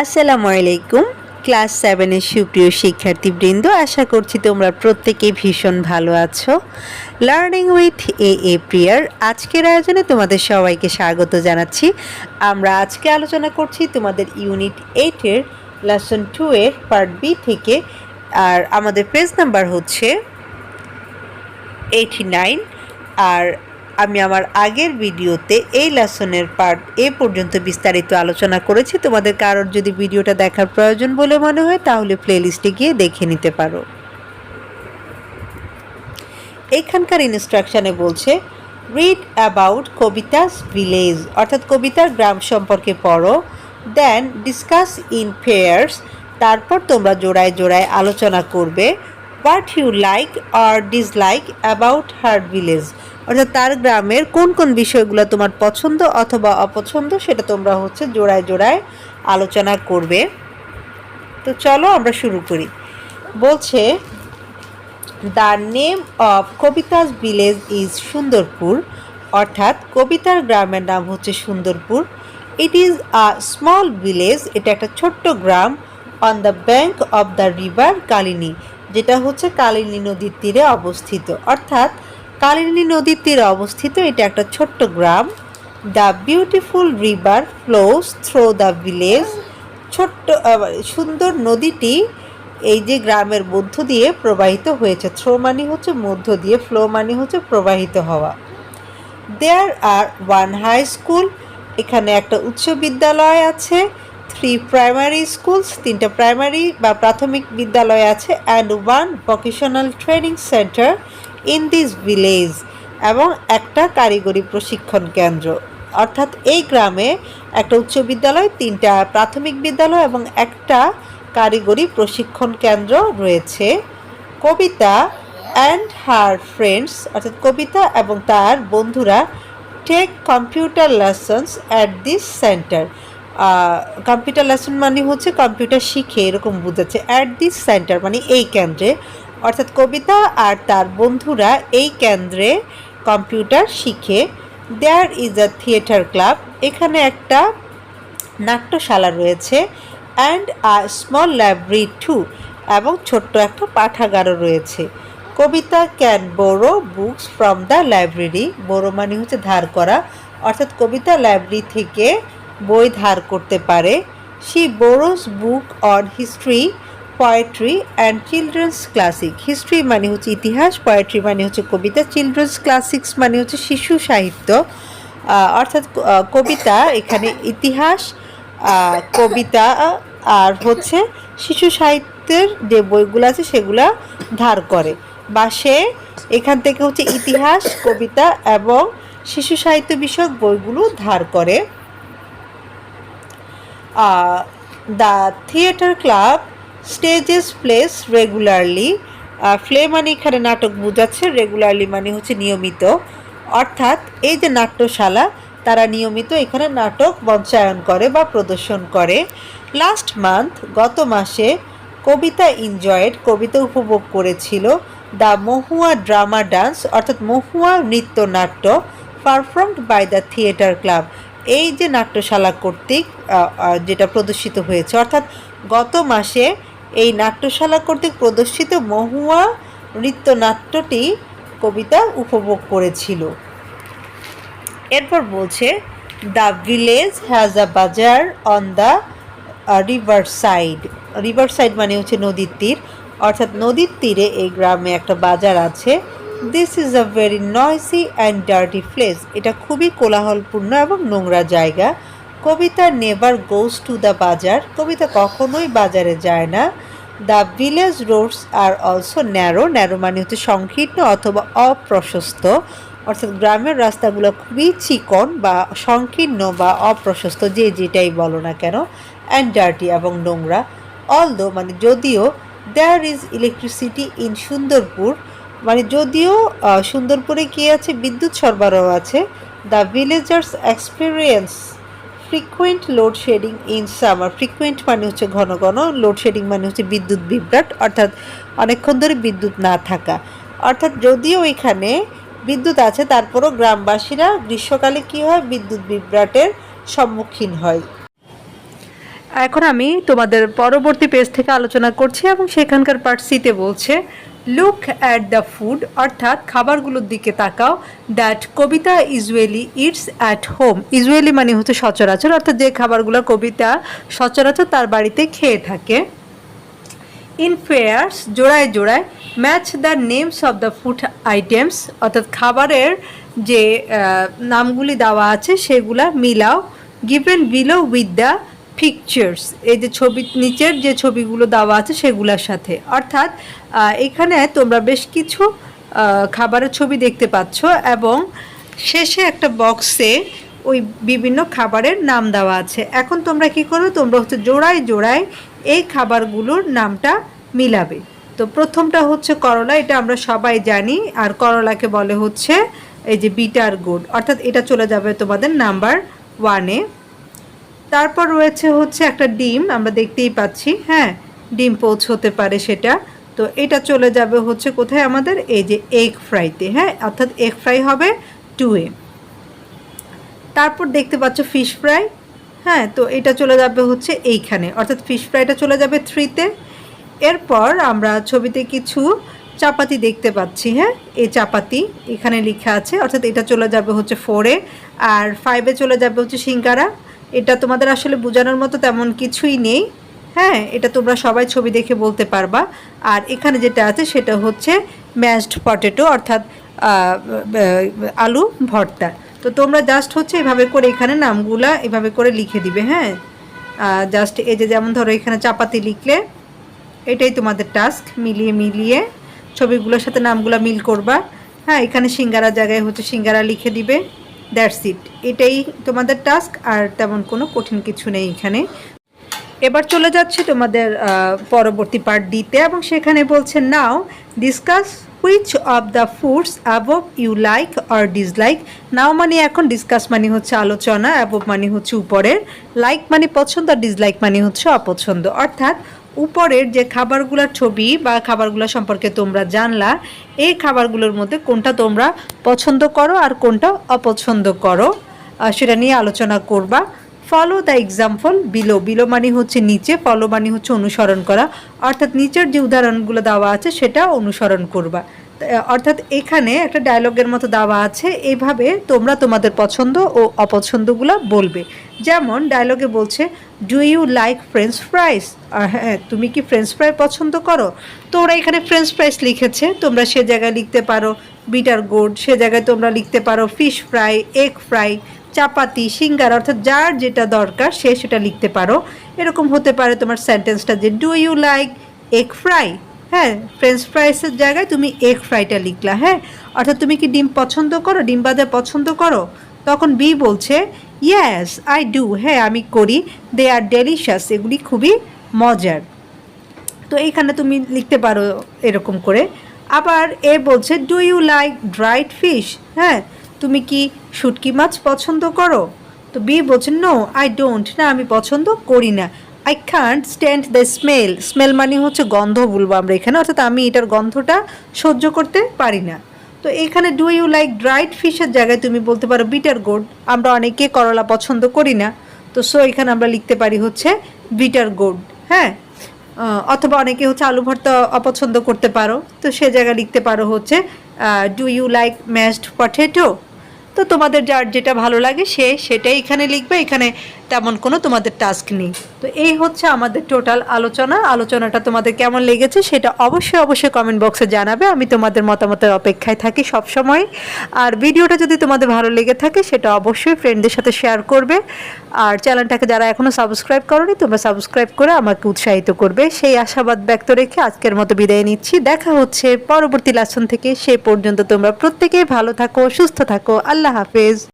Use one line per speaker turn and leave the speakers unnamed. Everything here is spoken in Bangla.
আসসালামু আলাইকুম। ক্লাস সেভেনের সুপ্রিয় শিক্ষার্থীবৃন্দ, আশা করছি তোমরা প্রত্যেকে ভীষণ ভালো আছো। লার্নিং উইথ এ এ প্রিয়ার আজকের আয়োজনে তোমাদের সবাইকে স্বাগত জানাচ্ছি। আমরা আজকে আলোচনা করছি তোমাদের ইউনিট এইটের লেসন টু এর পার্ট বি থেকে, আর আমাদের পেজ নাম্বার হচ্ছে এইটি নাইন আর আমি আমার আগের ভিডিওতে এই লেসনের পার্ট এ পর্যন্ত বিস্তারিত আলোচনা করেছি। তোমাদের কারোর যদি ভিডিওটা দেখার প্রয়োজন বলে মনে হয়, তাহলে প্লেলিস্টে গিয়ে দেখে নিতে পারো। এইখানকার ইনস্ট্রাকশানে বলছে রিড অ্যাবাউট কবিতাস ভিলেজ অর্থাৎ কবিতার গ্রাম সম্পর্কে পড়ো। দেন ডিসকাস ইন ফেয়ার্স তারপর তোমরা জোড়ায় জোড়ায় আলোচনা করবে। হোয়াট ইউ লাইক আর ডিসলাইক অ্যাবাউট হার ভিলেজ অর্থাৎ তার গ্রামের কোন কোন বিষয়গুলো তোমার পছন্দ অথবা অপছন্দ সেটা তোমরা হচ্ছে জোড়ায় জোড়ায় আলোচনা করবে। তো চলো আমরা শুরু করি। বলছে the name of Kabita's village is Sundarpur অর্থাৎ কবিতার গ্রামের নাম হচ্ছে Sundarpur. It is a small village এটা একটা ছোট্ট গ্রাম on the bank of the river Kalini যেটা হচ্ছে কালিনী নদীর তীরে অবস্থিত। অর্থাৎ কালিনী নদীর তীরে অবস্থিত, এটা একটা ছোট্ট গ্রাম। The beautiful river flows through the village ছোট্ট সুন্দর নদীটি এই যে গ্রামের মধ্য দিয়ে প্রবাহিত হয়েছে। থ্রো মানে হচ্ছে মধ্য দিয়ে ফ্লো মানে হচ্ছে প্রবাহিত হওয়া। There are one high school এখানে একটা উচ্চ বিদ্যালয় আছে। থ্রি প্রাইমারি স্কুলস, তিনটা প্রাইমারি বা প্রাথমিক বিদ্যালয় আছে and one vocational training centre in this village এবং একটা কারিগরি প্রশিক্ষণ কেন্দ্র। অর্থাৎ এই গ্রামে একটা উচ্চ বিদ্যালয়, তিনটা প্রাথমিক বিদ্যালয় এবং একটা কারিগরি প্রশিক্ষণ কেন্দ্র রয়েছে। কবিতা অ্যান্ড হার ফ্রেন্ডস অর্থাৎ কবিতা এবং তার বন্ধুরা take computer lessons at this centre computer lesson মানে হচ্ছে কম্পিউটার শিখে এরকম বুঝাচ্ছে। অ্যাট দিস সেন্টার মানে এই কেন্দ্রে। অর্থাৎ কবিতা আর তার বন্ধুরা এই কেন্দ্রে কম্পিউটার শিখে। There is a theatre club এখানে একটা নাট্যশালা রয়েছে। And a small library too এবং ছোট্ট একটা পাঠাগারও রয়েছে। Kabita can borrow books from the library borrow মানে হচ্ছে ধার করা। অর্থাৎ কবিতা লাইব্রেরি থেকে বই ধার করতে পারে। She borrows book on history poetry and children's classic history মানে হচ্ছে ইতিহাস পোয়েট্রি মানে হচ্ছে কবিতা চিলড্রেন্স ক্লাসিক্স মানে হচ্ছে শিশু সাহিত্য। অর্থাৎ কবিতা, এখানে ইতিহাস কবিতা, আর হচ্ছে শিশু সাহিত্যের যে বইগুলো আছে সেগুলা ধার করে। বা সে এখান থেকে হচ্ছে ইতিহাস, কবিতা এবং শিশু সাহিত্য বিষয়ক বইগুলো ধার করে। The theatre club stages plays regularly play মানে এখানে নাটক বোঝাচ্ছে রেগুলারলি মানে হচ্ছে নিয়মিত। অর্থাৎ এই যে নাট্যশালা, তারা নিয়মিত এখানে নাটক মঞ্চায়ন করে বা প্রদর্শন করে। লাস্ট মান্থ গত মাসে কবিতা এনজয়েড কবিতা উপভোগ করেছিল দ্য মহুয়া ড্রামা ডান্স অর্থাৎ Mahua নৃত্যনাট্য performed by the theatre club এই যে নাট্যশালা কর্তৃক যেটা প্রদর্শিত হয়েছে, অর্থাৎ গত মাসে এই নাট্যশালা কর্তৃক প্রদর্শিত মহুয়া নৃত্যনাট্যটি কবিতা উপভোগ করেছিল। এরপর বলছে, the village has a bazaar on the river side. River side মানে হচ্ছে নদীর তীর, অর্থাৎ নদীর তীরে এই গ্রামে একটা বাজার আছে। This is a very noisy and dirty place এটা খুবই কোলাহলপূর্ণ এবং নোংরা জায়গা। Kabita never goes to the bazaar. Kabita কখনোই বাজারে যায় না। The village roads are also narrow narrow মানে হচ্ছে সংকীর্ণ অথবা অপ্রশস্ত। অর্থাৎ গ্রামের রাস্তাগুলো খুবই চিকন বা সংকীর্ণ বা অপ্রশস্ত, যে যেটাই বলো না কেন। অ্যান্ড ডার্টি এবং নোংরা। অলদো মানে যদিও there is electricity in Sundarpur মানে যদিও সুন্দরপুরে কি আছে? বিদ্যুৎ সরবরাহ আছে। The villagers experience frequent load shedding in summer frequent মানে হচ্ছে ঘন ঘন লোডশেডিং মানে হচ্ছে বিদ্যুৎ বিভ্রাট, অর্থাৎ অনেকক্ষণ ধরে বিদ্যুৎ না থাকা। অর্থাৎ যদিও এখানে বিদ্যুৎ আছে, তারপরও গ্রামবাসীরা গ্রীষ্মকালে কি হয়? বিদ্যুৎ বিভ্রাটের সম্মুখীন হয়। এখন আমি তোমাদের পরবর্তী পেজ থেকে আলোচনা করছি এবং সেখানকার পার্ট সিতে বলছে লুক অ্যাট দ্য ফুড অর্থাৎ খাবারগুলোর দিকে তাকাও that Kabita usually eats at home usually মানে হচ্ছে সচরাচর, অর্থাৎ যে খাবারগুলো কবিতা সচরাচর তার বাড়িতে খেয়ে থাকে। ইন ফেয়ার্স জোড়ায় জোড়ায় match the names of the food items অর্থাৎ খাবারের যে নামগুলি দেওয়া আছে, সেগুলা মিলাও। Given below with the pictures এই যে ছবি, নিচের যে ছবিগুলো দেওয়া আছে সেগুলোর সাথে। অর্থাৎ এখানে তোমরা বেশ কিছু খাবারের ছবি দেখতে পাচ্ছ এবং শেষে একটা বক্সে ওই বিভিন্ন খাবারের নাম দেওয়া আছে। এখন তোমরা কি করো, তোমরা হচ্ছে জোড়ায় জোড়ায় এই খাবারগুলোর নামটা মিলাবে। তো প্রথমটা হচ্ছে করলা, এটা আমরা সবাই জানি, আর করলাকে বলে হচ্ছে এই যে বিটার গুড অর্থাৎ এটা চলে যাবে তোমাদের নাম্বার ওয়ানে তারপর রয়েছে হচ্ছে একটা ডিম, আমরা দেখতেই পাচ্ছি হ্যাঁ ডিম পোচ হতে পারে সেটা। তো এটা চলে যাবে হচ্ছে কোথায় আমাদের? এই যে এগ ফ্রাইতে হ্যাঁ অর্থাৎ এগ ফ্রাই হবে টু এ। তারপর দেখতে পাচ্ছ ফিশ ফ্রাই হ্যাঁ তো এটা চলে যাবে হচ্ছে এইখানে, অর্থাৎ ফিশ ফ্রাইটা চলে যাবে থ্রিতে এরপর আমরা ছবিতে কিছু চাপাতি দেখতে পাচ্ছি হ্যাঁ এই চাপাতি এখানে লেখা আছে, অর্থাৎ এটা চলে যাবে হচ্ছে ফোরে আর ফাইভে চলে যাবে হচ্ছে সিঙ্গারা। এটা তোমাদের আসলে বোঝানোর মতো তেমন কিছুই নেই। হ্যাঁ এটা তোমরা সবাই ছবি দেখে বলতে পারবা। আর এখানে যেটা আছে সেটা হচ্ছে ম্যাশড পটেটো, অর্থাৎ আলু ভর্তা। তো তোমরা জাস্ট হচ্ছে এভাবে করে এখানে নামগুলা এভাবে করে লিখে দিবে হ্যাঁ? জাস্ট এই যে যেমন ধরো এখানে চাপাতি লিখলে, এটাই তোমাদের টাস্ক মিলিয়ে মিলিয়ে ছবিগুলোর সাথে নামগুলো মিল করবা। হ্যাঁ এখানে সিঙ্গারা জায়গায় হচ্ছে সিঙ্গারা লিখে দিবে। That's it. এটাই তোমাদের টাস্ক, আর তেমন কোনো কঠিন কিছু নেই এখানে। এবার চলে যাচ্ছে তোমাদের পরবর্তী পার্ট দিতে এবং সেখানে বলছে now discuss which of the foods above you like or dislike now মানে এখন ডিসকাস মানে হচ্ছে আলোচনা অ্যাবভ মানে হচ্ছে উপরের লাইক মানে পছন্দ, আর ডিসলাইক মানে হচ্ছে অপছন্দ। অর্থাৎ উপরের যে খাবারগুলোর ছবি বা খাবারগুলো সম্পর্কে তোমরা জানলা, এই খাবারগুলোর মধ্যে কোনটা তোমরা পছন্দ করো আর কোনটা অপছন্দ করো সেটা নিয়ে আলোচনা করবা। Follow the example below below মানে হচ্ছে নিচে ফলো মানে হচ্ছে অনুসরণ করা। অর্থাৎ নিচের যে উদাহরণগুলো দেওয়া আছে সেটা অনুসরণ করবা। অর্থাৎ এখানে একটা ডায়লগের মতো দেওয়া আছে এইভাবে তোমরা তোমাদের পছন্দ ও অপছন্দগুলো বলবে। যেমন ডায়লগে বলছে do you like French fries আর হ্যাঁ তুমি কি ফ্রেঞ্চ ফ্রাই পছন্দ করো? তো ওরা এখানে ফ্রেঞ্চ ফ্রাইস লিখেছে, তোমরা সে জায়গায় লিখতে পারো বিটার গোড সে জায়গায় তোমরা লিখতে পারো fish fry egg fry chapati, singara, অর্থাৎ যার যেটা দরকার সে সেটা লিখতে পারো। এরকম হতে পারে তোমার সেন্টেন্সটা যে do you like egg fry হ্যাঁ ফ্রেঞ্চ ফ্রাইসের জায়গায় তুমি এগ ফ্রাইটা লিখলা হ্যাঁ? অর্থাৎ তুমি কি ডিম পছন্দ করো, ডিম বাজার পছন্দ করো? তখন বি বলছে ইয়েস আই ডু হ্যাঁ আমি করি। দে আর ডেলিশাস এগুলি খুবই মজার। তো এইখানে তুমি লিখতে পারো এরকম করে। আবার এ বলছে do you like dried fish হ্যাঁ তুমি কি শুটকি মাছ পছন্দ করো? তো বি বলছে নো আই ডোন্ট না, আমি পছন্দ করি না। I can't stand the smell smell মানে হচ্ছে গন্ধ বলব আমরা এখানে, অর্থাৎ আমি এটার গন্ধটা সহ্য করতে পারি না। তো এখানে ডু ইউ লাইক ড্রাইড ফিশের জায়গায় তুমি বলতে পারো বিটার গোড আমরা অনেকে করলা পছন্দ করি না। তো সো এখানে আমরা লিখতে পারি হচ্ছে বিটার গোড হ্যাঁ? অথবা অনেকে হচ্ছে আলু ভর্তা অপছন্দ করতে পারো। তো সে জায়গায় লিখতে পারো হচ্ছে do you like mashed potato তো তোমাদের যার যেটা ভালো লাগে সে সেটাই এখানে লিখবে, এখানে তেমন কোনো তোমাদের টাস্ক নেই। তো এই হচ্ছে আমাদের টোটাল আলোচনা। আলোচনাটা তোমাদের কেমন লেগেছে সেটা অবশ্যই অবশ্যই কমেন্ট বক্সে জানাবে। আমি তোমাদের মতামতের অপেক্ষায় থাকি সব সময় আর ভিডিওটা যদি তোমাদের ভালো লেগে থাকে সেটা অবশ্যই ফ্রেন্ডদের সাথে শেয়ার করবে। আর চ্যানেলটাকে যারা এখনও সাবস্ক্রাইব করনি, তোমরা সাবস্ক্রাইব করে আমাকে উৎসাহিত করবে। সেই আশাবাদ ব্যক্ত রেখে আজকের মতো বিদায় নিচ্ছি। দেখা হচ্ছে পরবর্তী লাসন থেকে। সে পর্যন্ত তোমরা প্রত্যেকেই ভালো থাকো, সুস্থ থাকো। আল্লাহ হাফেজ।